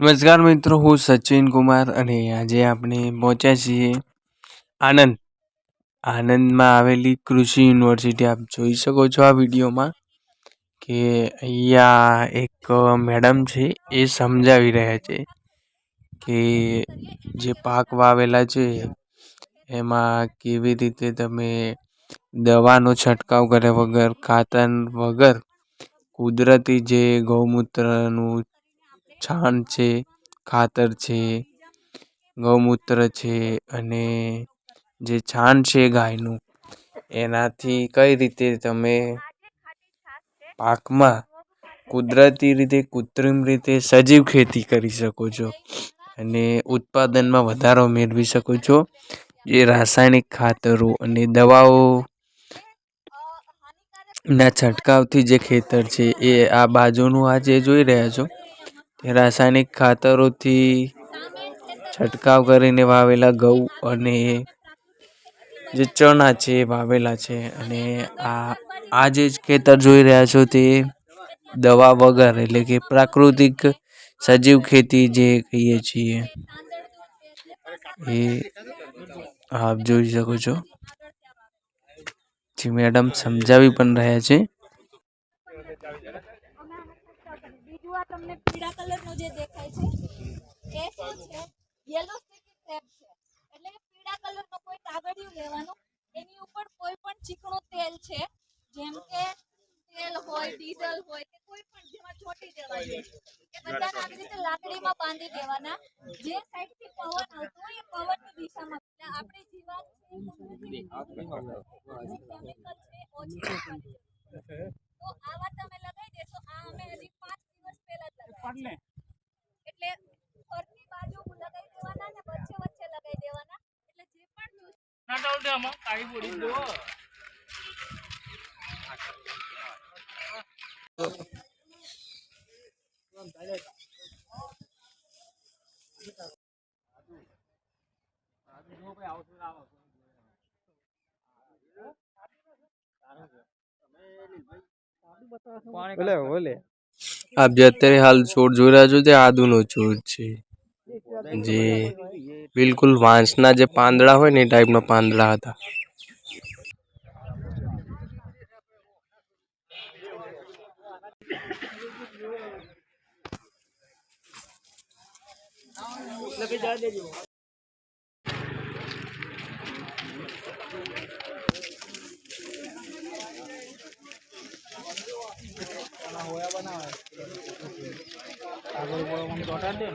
નમસ્કાર મિત્રો, હું સચિન કુમાર અને આજે આપણે પહોંચ્યા છીએ આનંદ. આનંદમાં આવેલી કૃષિ યુનિવર્સિટી, આપ જોઈ શકો છો આ વિડીયોમાં કે અહીંયા એક મેડમ છે, એ સમજાવી રહ્યા છે કે જે પાક વાવેલા છે, એમાં કેવી રીતે તમે દવાનો છંટકાવ કર્યા વગર, ખાતર વગર કુદરતી જે ગૌમૂત્રનું છાણ છે, ખાતર છે, ગૌમૂત્ર છે અને જે છાણ છે ગાયનું, એનાથી કઈ રીતે તમે પાકમાં કુદરતી રીતે, કૃત્રિમ રીતે સજીવ ખેતી કરી શકો છો અને ઉત્પાદનમાં વધારો મેળવી શકો છો? જે રાસાયણિક ખાતરો અને દવાઓ ના છંટકાવથી જે ખેતર છે એ આ બાજુનું આ જે જોઈ રહ્યા છો? રાસાયણિક ખાતરોથી છંટકાવ કરીને વાવેલા ઘઉં અને જે ચણા છે એ વાવેલા છે અને આ આ જે ખેતર જોઈ રહ્યા છો તે દવા વગર એટલે કે પ્રાકૃતિક સજીવ ખેતી જે કહીએ છીએ એ આપ જોઈ શકો છો. જે, મેડમ સમજાવી પણ રહ્યા છે. તમને પીળા કલરનું જે દેખાય છે, એ શું છે? યલો સ્ટિકી ક્રેબ છે. એટલે પીળા કલરનો કોઈ કાગળિયું લેવાનું, એની ઉપર કોઈ પણ ચીકણું તેલ છે, જેમ કે તેલ હોય, ડીઝલ હોય, કે કોઈ પણ જેમાં ચોટી દેવાની એ બધાને આવી રીતે લાકડીમાં બાંધી દેવાના. જે સાઈડથી પવન આવતો હોય, એ પવનની દિશામાં. એટલે આપણી જીવાત છે કેમિકલ છે, ઓછી તો આવા તમે લગાવી દેશો આ અમે હજી પાંચ દિવસ પહેલા જ લગાવ્યા. એટલે ફરની બાજુ લગાવી દેવાના ને વચ્ચે વચ્ચે લગાવી દેવાના. એટલે જે પણ ચૂસ- આપ જે અત્યારે હાલ છોડ જોઈ રહ્યા છો તે આદુનો છોડ છે જે બિલકુલ વાંસના જે પાંદડા હોય ને એ ટાઈપના પાંદડા હતા Efendim?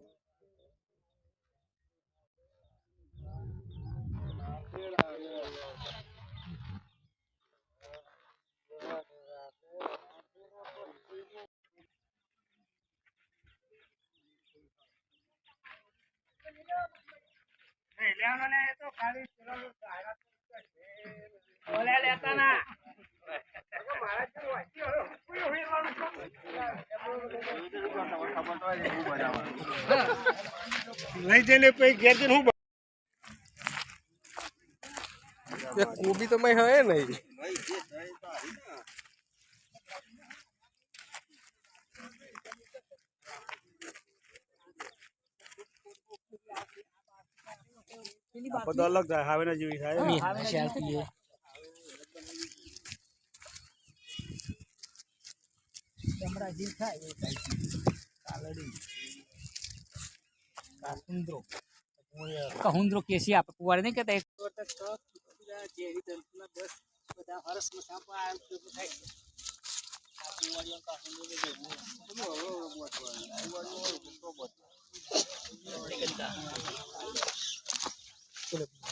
લઈ જઈને પછી ઘેર જઈને હું કોબી તો મેં હવે નહીં. બધો અલગ થાય હાવેના જેવી થાય અપરાજીત થાય. એ કાલડી કાસુંદ્રો કહુંદ્રો કેસી આપણે કુવાડે નહીં કહેતા જંતુના બધા હરસમાં સાપા આ થાય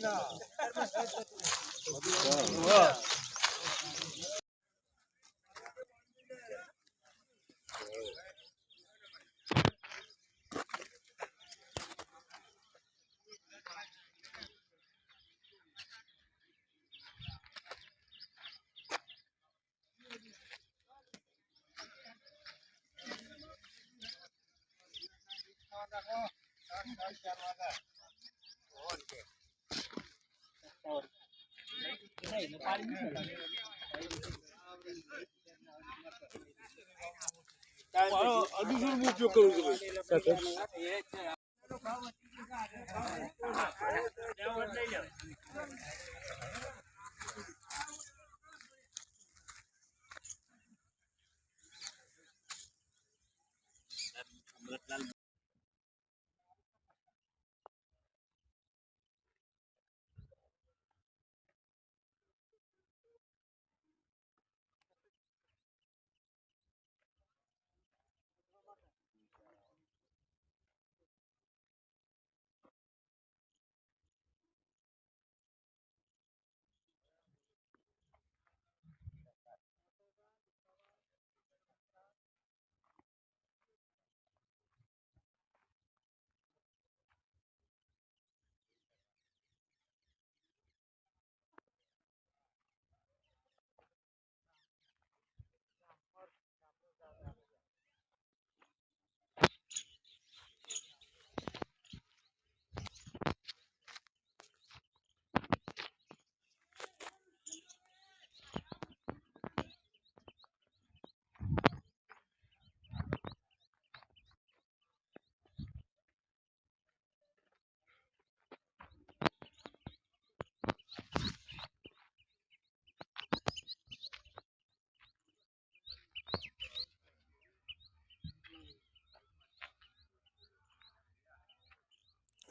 Gracias. કાસુંદ્રો ને જેવું.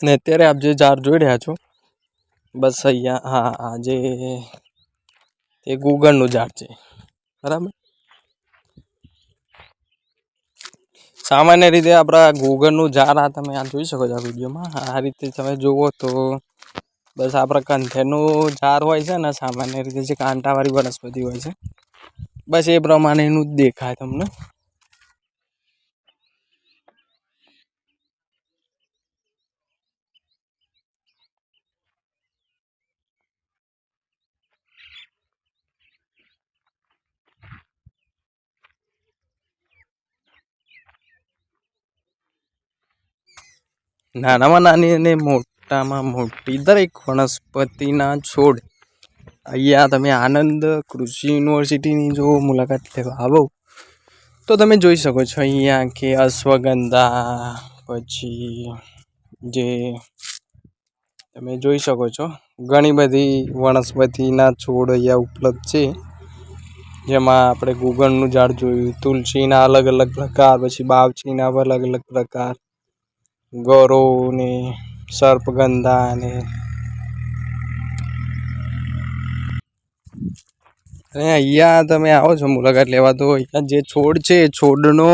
અને અત્યારે આપ જે ઝાડ જોઈ રહ્યા છો, બસ અહીંયા, હા આ જે એ ગુગળનું ઝાડ છે. બરાબર? સામાન્ય રીતે આપણા ગુગળનું ઝાડ આ તમે આ જોઈ શકો છો આ વિડીયોમાં. આ રીતે તમે જુઓ તો બસ આપણા કંઠેરનું ઝાડ હોય છે ને, સામાન્ય રીતે જે કાંટાવાળી વનસ્પતિ હોય છે. બસ એ પ્રમાણેનું જ દેખાય તમને. નાનામાં નાની અને મોટામાં મોટી, દરેક વનસ્પતિના છોડ. અહીંયા તમે આનંદ કૃષિ યુનિવર્સિટીની જો મુલાકાત લેવા આવો, તો તમે જોઈ શકો છો અહીંયા કે અશ્વગંધા, પછી જે તમે જોઈ શકો છો, ઘણી બધી વનસ્પતિના છોડ અહીંયા ઉપલબ્ધ છે. જેમાં આપણે ગુગળનું ઝાડ જોયું, તુલસીના અલગ અલગ પ્રકાર, પછી બાવચીના અલગ અલગ પ્રકાર ગોરો ને સર્પગંધા અહીંયા તમે આવો છો, મુલાકાત લેવા તો. અહીંયા જે છોડ છે, એ છોડનો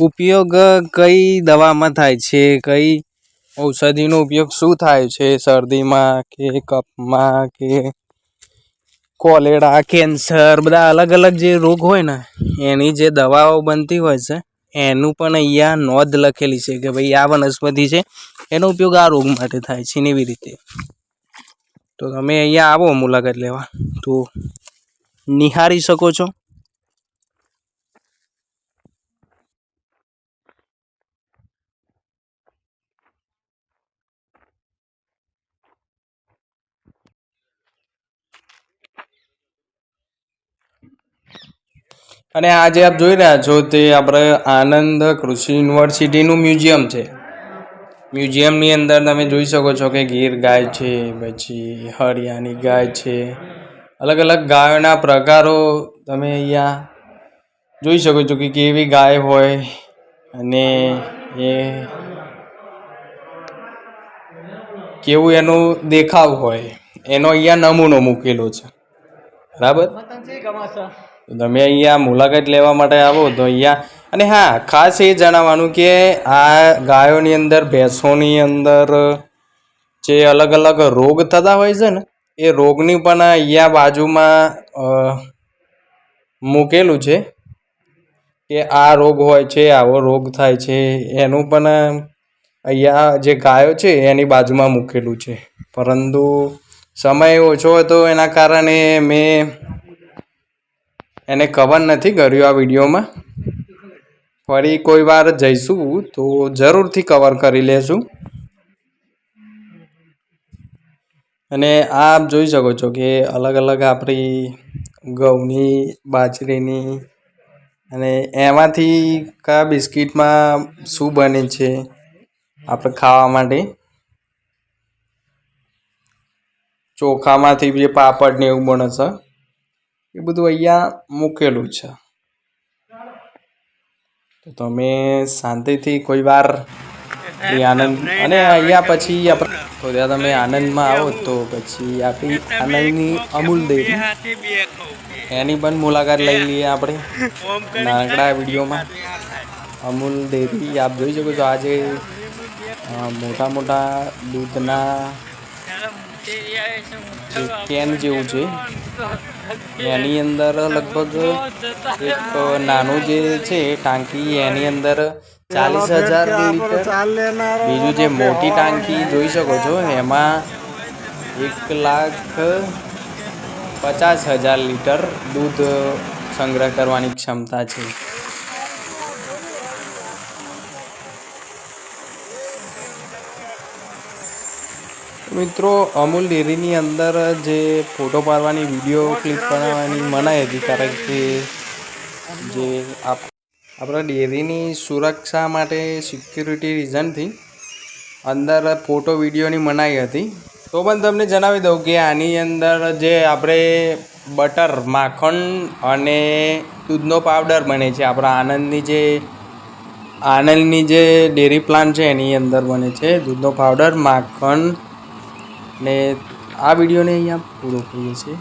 ઉપયોગ કઈ દવામાં થાય છે? કઈ ઔષધિનો ઉપયોગ શું થાય છે? શરદીમાં કે કફમાં કે કોલેરા, કેન્સર, બધા અલગ અલગ જે રોગ હોય ને, એની જે દવાઓ બનતી હોય છે એનું પણ અહીંયા નોંધ લખેલી છે કે ભાઈ આ વનસ્પતિ છે, એનો ઉપયોગ આ રોગ માટે થાય છે એવી રીતે. તો તમે અહીંયા આવો મુલાકાત લેવા. તો નિહાળી શકો છો. અને આ જે આપ જોઈ રહ્યા છો તે આપણે આનંદ કૃષિ યુનિવર્સિટીનું મ્યુઝિયમ છે. મ્યુઝિયમની અંદર તમે જોઈ શકો છો કે ગીર ગાય છે, પછી હરિયાણી ગાય છે. અલગ અલગ ગાયોના પ્રકારો તમે અહીંયા જોઈ શકો છો કે કેવી ગાય હોય અને એ કેવું એનું દેખાવ હોય. એનો અહીંયા નમૂનો મૂકેલો છે. બરાબર? તમે અહીંયા મુલાકાત લેવા માટે આવો, તો અહીંયા અને હા, ખાસ એ જણાવવાનું કે આ ગાયોની અંદર, ભેંસોની અંદર જે અલગ અલગ રોગ થતા હોય છે ને, એ રોગની પણ અહીંયા બાજુમાં મૂકેલું છે કે આ રોગ હોય છે, આવો રોગ થાય છે. એનું પણ અહીંયા જે ગાયો છે, એની બાજુમાં મૂકેલું છે. પરંતુ સમય ઓછો હતો એના કારણે મેં એને કવર નથી કર્યું આ વિડીયોમાં. ફરી કોઈ વાર જઈશું તો જરૂરથી કવર કરી લેશું અને આપ જોઈ શકો છો કે અલગ અલગ આપણી ઘઉંની, બાજરીની અને એમાંથી કયા બિસ્કિટમાં શું બને છે આપણે ખાવા માટે. ચોખામાંથી બી પાપડ ને એવું બને છે. એ બધું અહીંયા મૂકેલું છે. તો તમે શાંતિથી કોઈ વાર આનંદ અને અહીંયા પછી તો ત્યાં તમે આનંદમાં આવો તો પછી આપણી આનંદની અમૂલ દેવી. એની પણ મુલાકાત લઈ લઈએ આપણે નાનકડા વિડીયોમાં. અમૂલ ડેરી આપ જોઈ શકો છો આજે મોટા મોટા દૂધના કેન જેવું છે. એની અંદર લગભગ એક નાનું જે છે ટાંકી એની અંદર ચાલીસ હજાર લીટર. બીજું જે મોટી ટાંકી જોઈ શકો છો એમાં એક લાખ પચાસ હજાર લીટર દૂધ સંગ્રહ કરવાની ક્ષમતા છે. મિત્રો, અમૂલ ડેરીની અંદર જે ફોટો પાડવાની, વીડિયો ક્લિક બનાવવાની મનાઈ હતી, કારણ કે જે આપ, આપણા ડેરીની સુરક્ષા માટે સિક્યુરિટી રીઝનથી અંદર ફોટો, વિડીયોની મનાઈ હતી. તો પણ તમને જણાવી દઉં કે આની અંદર જે આપણે બટર, માખણ અને દૂધનો પાવડર બને છે, આપણા આનંદની જે આનંદની જે ડેરી પ્લાન્ટ છે, એની અંદર બને છે દૂધનો પાવડર માખણ ને આ વિડીયોને અહીંયા પૂરો કરીએ છીએ.